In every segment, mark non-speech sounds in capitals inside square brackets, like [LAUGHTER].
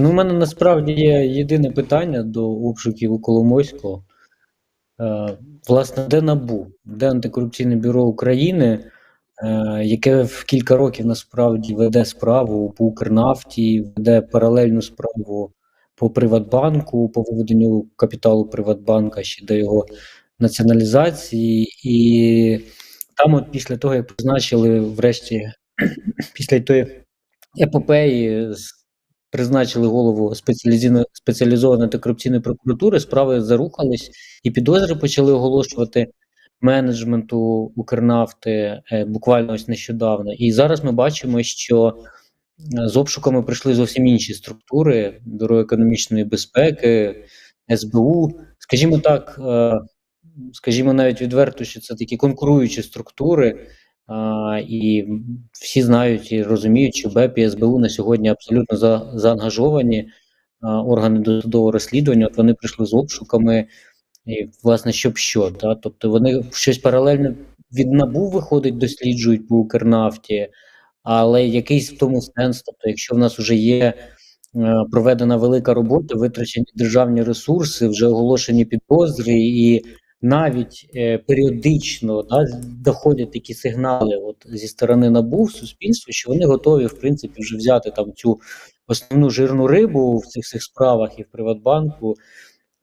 Ну, у мене насправді є єдине питання до обшуків у Коломойського. Е, власне, де НАБУ, де антикорупційне бюро України, е, яке в кілька років насправді веде справу по Укрнафті, веде паралельну справу по Приватбанку, по виведенню капіталу Приватбанка ще до його націоналізації. І там, от після того, як призначили, врешті, [CLEARS THROAT] після тої епопеї з призначили голову спеціалізованої антикорупційної прокуратури, справи зарухались, і підозри почали оголошувати менеджменту Укрнафти е, буквально ось нещодавно. І зараз ми бачимо, що е, з обшуками прийшли зовсім інші структури Бюро економічної безпеки, СБУ. Скажімо так, е, скажімо навіть відверто, що це такі конкуруючі структури. А, і всі знають і розуміють, що БЕП і СБУ на сьогодні абсолютно за, заангажовані а, органи досудового розслідування. От вони прийшли з обшуками, і власне, щоб що, да? тобто вони щось паралельно від НАБУ виходить, досліджують по Укрнафті, але якийсь в тому сенс. Тобто, якщо в нас вже є е, проведена велика робота, витрачені державні ресурси, вже оголошені підозри і навіть е, періодично да, доходять такі сигнали от, зі сторони НАБУ в суспільство, що вони готові, в принципі, вже взяти там цю основну жирну рибу в цих всіх справах і в Приватбанку,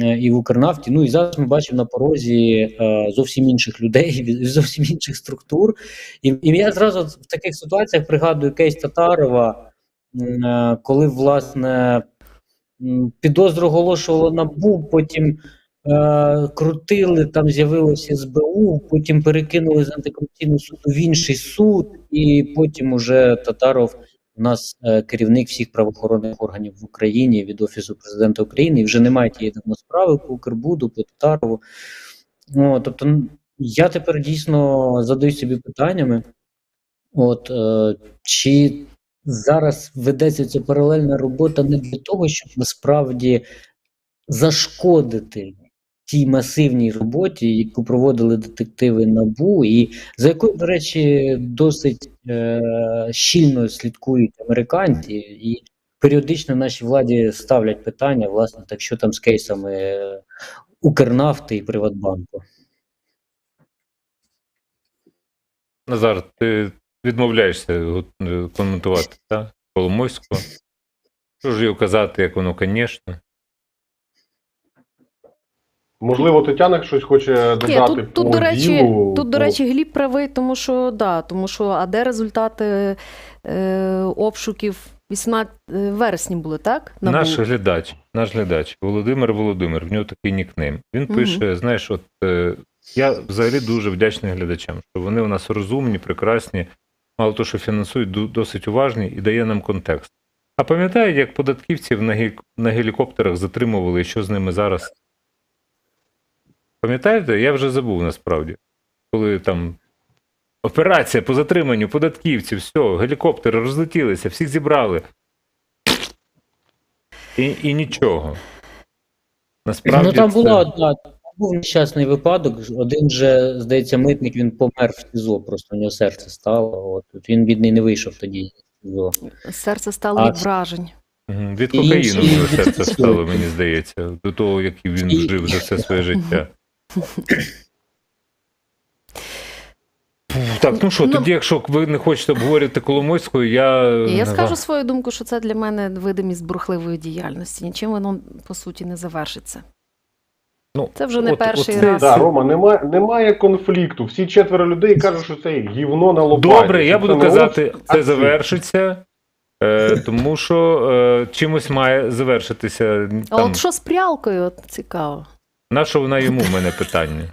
е, і в Укрнафті. Ну і зараз ми бачимо на порозі е, зовсім інших людей, [LAUGHS] зовсім інших структур. І, і я зразу в таких ситуаціях пригадую кейс Татарова, е, коли власне підозру оголошувало НАБУ, потім е, крутили, там з'явилося СБУ, потім перекинули з антикорупційного суду в інший суд, і потім уже Татаров у нас е, керівник всіх правоохоронних органів в Україні від Офісу президента України, і вже немає тієї давно справи по Укрбуду, по Татарову. О, тобто, я тепер дійсно задаю собі питаннями, от е, чи зараз ведеться ця паралельна робота не для того, щоб насправді зашкодити тій масивній роботі, яку проводили детективи НАБУ, і за якою, до речі, досить е, щільно слідкують американці, і періодично нашій владі ставлять питання, власне, так що там з кейсами е, Укрнафти і Приватбанку. Назар, ти відмовляєшся е, коментувати, так? Коломойського. Що ж його казати, як воно, звісно. Можливо, Тетяна щось хоче Ні, додати тут, по тут, до речі, ділу, тут, до речі, Гліб правий, тому що да, тому що а де результати е, обшуків 18 е, вересні були, так? НАБУ? Наш глядач, наш глядач, Володимир Володимир, в нього такий нікнейм. Він пише: знаєш, от е, я взагалі дуже вдячний глядачам, що вони у нас розумні, прекрасні, мало того, що фінансують, досить уважні і дає нам контекст. А пам'ятаєте, як податківців на, гі- на гелікоптерах затримували, і що з ними зараз? Пам'ятаєте? Я вже забув насправді. Коли там операція по затриманню податківців, все, гелікоптери розлетілися, всіх зібрали. І, і нічого. Насправді ну там це- була одна. Був нещасний випадок. Один же, здається, митник він помер в СІЗО, просто у нього серце стало. От, от він, бідний, не вийшов тоді з СІЗО. Серце стало А від вражень. Від кокаїну інші- серце стало, [LAUGHS] мені здається, до того, як він І- жив за все своє життя. Так, ну що, Ну- тоді, якщо ви не хочете обговорювати Коломойського, я. Я скажу свою думку, що це для мене видимість бурхливої діяльності. Нічим воно по суті не завершиться. Ну, Це вже не от- перший оце- раз. Да, Рома, немає, немає конфлікту. Всі четверо людей кажуть, що це гівно на лопаті. Добре, я буду казати, ось, це завершиться, е, тому що е, чимось має завершитися. А от що з прялкою, от цікаво. На що вона йому в мене питання? [LAUGHS]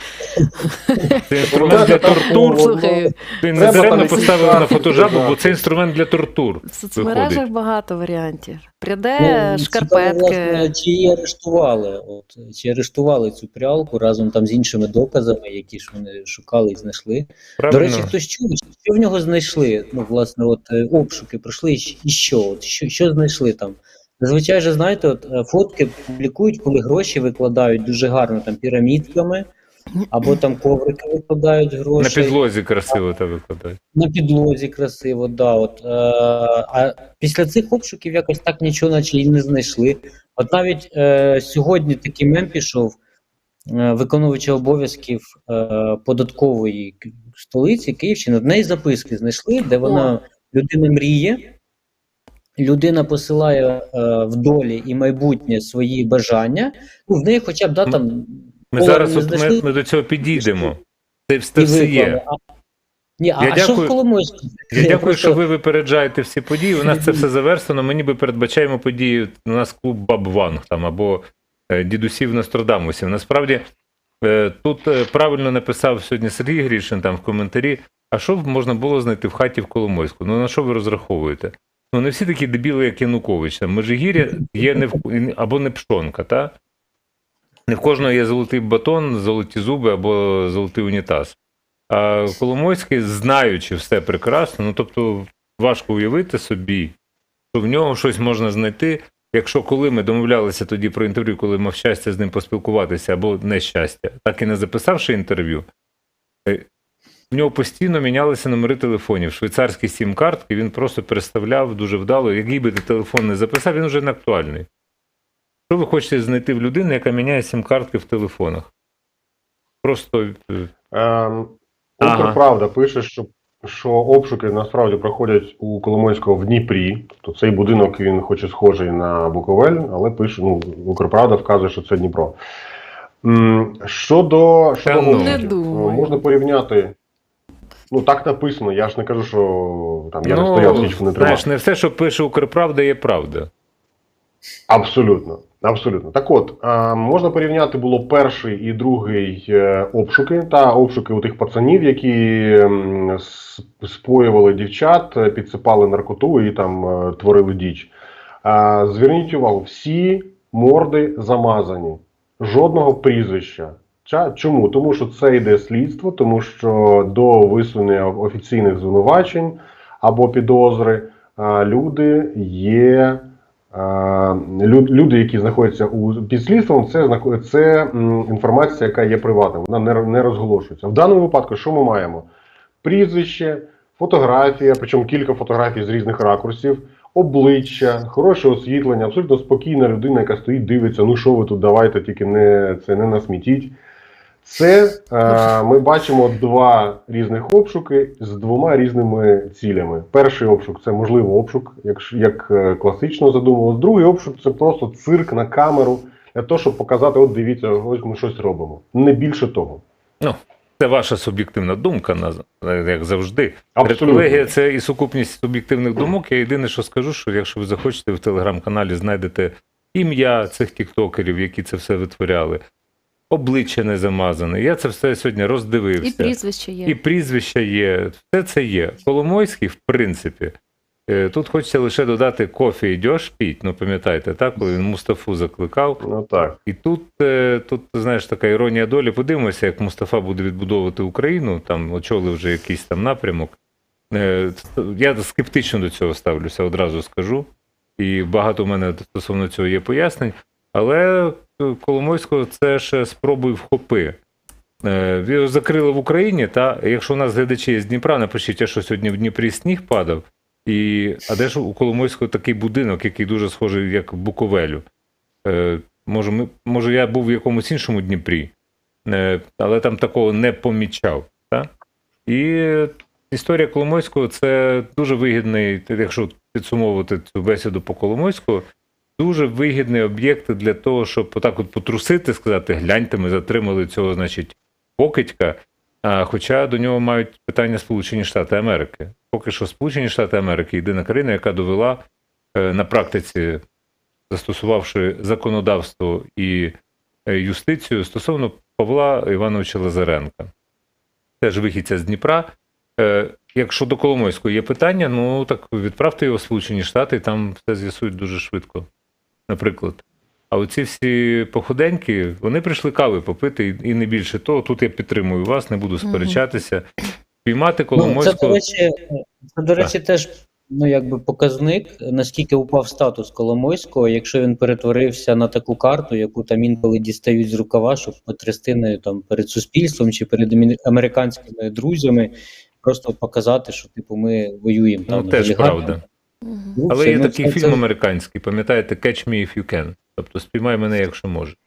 Це інструмент для тортур. Слухай, Ти не даремно там поставив на фотожабу, бо це інструмент для тортур. в соцмережах Виходить. багато варіантів. Пряде, Ну, цікаво, шкарпетки. власне, чи її арештували? От, чи арештували цю прялку разом там з іншими доказами, які ж вони шукали і знайшли? Правильно? До речі, хтось чув, що в нього знайшли? Ну, власне, от е, обшуки пройшли, і щ- і що? От, що, що знайшли там? Зазвичай же, знаєте, от, е, фотки публікують, коли гроші викладають дуже гарно там пірамідками, або там коврики викладають гроші. На підлозі красиво та викладають. На підлозі красиво, да. От, е, а після цих обшуків якось так нічого наче і не знайшли. От навіть е, сьогодні такий мем пішов е, виконувача обов'язків е, податкової столиці Київщини. В неї записки знайшли, де вона людина мріє, людина посилає е, в долі і майбутнє свої бажання. Ну, в неї хоча б да, там Ми О, зараз от ми, ми до цього підійдемо. Це все, є. Ні, а, Я а що в Коломойську? Я дякую, просто- що ви випереджаєте всі події. У нас це все завершено. Ми ніби передбачаємо події. У нас клуб Баб Ванг там або е, дідусів Нострадамусів. Насправді е, тут е, правильно написав сьогодні Сергій Грішин там в коментарі. А що можна було знайти в хаті в Коломойську? Ну на що ви розраховуєте? Ну не всі такі дебіли, як Янукович. Там Межигір'я є не в або не пшонка, та? Не в кожного є золотий батон, золоті зуби або золотий унітаз. А Коломойський, знаючи все прекрасно, ну тобто важко уявити собі, що в нього щось можна знайти. Якщо коли ми домовлялися тоді про інтерв'ю, коли мав щастя з ним поспілкуватися або нещастя, так і не записавши інтерв'ю, е, в нього постійно мінялися номери телефонів. Швейцарські сім-картки він просто переставляв дуже вдало. Який би ти телефон не записав, він вже не актуальний. Що ви хочете знайти в людини, яка міняє сім-картки в телефонах? Просто е, Ем, Ага. Укрправда пише, що, що обшуки насправді проходять у Коломойського в Дніпрі. Тобто цей будинок він хоч і схожий на Буковель, але пише, ну, Укрправда вказує, що це Дніпро. Щодо, щодо ну. обшуків, Не можна порівняти. Ну, так написано. Я ж не кажу, що там я не ну, стояв, свічку не тримав. знаєш, не все, що пише Укрправда, є правда. Абсолютно, абсолютно. Так от, а, можна порівняти було перший і другий е, обшуки та обшуки у тих пацанів, які с- споювали дівчат, е, підсипали наркоту і там е, творили діч. А, зверніть увагу, всі морди замазані, жодного прізвища. Чому? Тому що це йде слідство, тому що до висунення офіційних звинувачень або підозри люди є. Люди, які знаходяться під слідством, це це інформація, яка є приватною, вона не розголошується. В даному випадку, що ми маємо? Прізвище, фотографія, причому кілька фотографій з різних ракурсів, обличчя, хороше освітлення, абсолютно спокійна людина, яка стоїть, дивиться, ну що ви тут давайте, тільки не це не насмітіть. Це е, ми бачимо два різних обшуки з двома різними цілями. Перший обшук це можливо обшук, як, як е, класично задумувалось. Другий обшук це просто цирк на камеру для того, щоб показати, от дивіться, ось ми щось робимо. Не більше того. Ну, Це ваша суб'єктивна думка, як завжди. Абсолютно. Це і сукупність суб'єктивних думок. Я єдине, що скажу, що якщо ви захочете в телеграм-каналі знайдете ім'я цих тіктокерів, які це все витворяли, обличчя не замазане. Я це все сьогодні роздивився. І прізвище є. І прізвища є, все це є. Коломойський, в принципі, е, тут хочеться лише додати кофі йдеш піть, ну пам'ятаєте, так, коли він Мустафу закликав. Ну так. І тут, е, тут, знаєш, така іронія долі. Подивимося, як Мустафа буде відбудовувати Україну, там очолив вже якийсь там напрямок. Е, Я скептично до цього ставлюся, одразу скажу. І багато в мене стосовно цього є пояснень. Але Коломойського це ще спробуй вхопи. Е, Його закрили в Україні, та якщо у нас глядачі з Дніпра, напишіть, що сьогодні в Дніпрі сніг падав. І, а де ж у Коломойського такий будинок, який дуже схожий, як Буковелю? Е, може, ми, може, я був в якомусь іншому Дніпрі, е, але там такого не помічав. Та? І історія Коломойського це дуже вигідний, якщо підсумовувати цю бесіду по Коломойську, дуже вигідний об'єкт для того, щоб отак от потрусити, сказати, гляньте, ми затримали цього, значить, покидька. А, хоча до нього мають питання Сполучені Штати Америки. Поки що Сполучені Штати Америки єдина країна, яка довела е, на практиці, застосувавши законодавство і е, юстицію стосовно Павла Івановича Лазаренка. Теж вихідця з Дніпра. Е, Якщо до Коломойського є питання, ну так відправте його в Сполучені Штати, і там все з'ясують дуже швидко. Наприклад. А оці всі походеньки, вони прийшли кави попити, і- не більше того. Тут я підтримую вас, не буду сперечатися. Піймати Ну, це, до речі, це, до речі, теж ну, якби показник, наскільки упав статус Коломойського, якщо він перетворився на таку карту, яку там інколи дістають з рукава, щоб потрясти нею там перед суспільством чи перед американськими друзями, просто показати, що типу ми воюємо там. Ну, теж правда. Ну, Але є такий фільм це- американський, пам'ятаєте, Catch Me If You Can. Тобто спіймай мене, якщо можеш.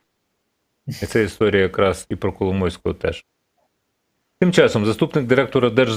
І це історія якраз і про Коломойського теж. Тим часом заступник директора Держзакупівель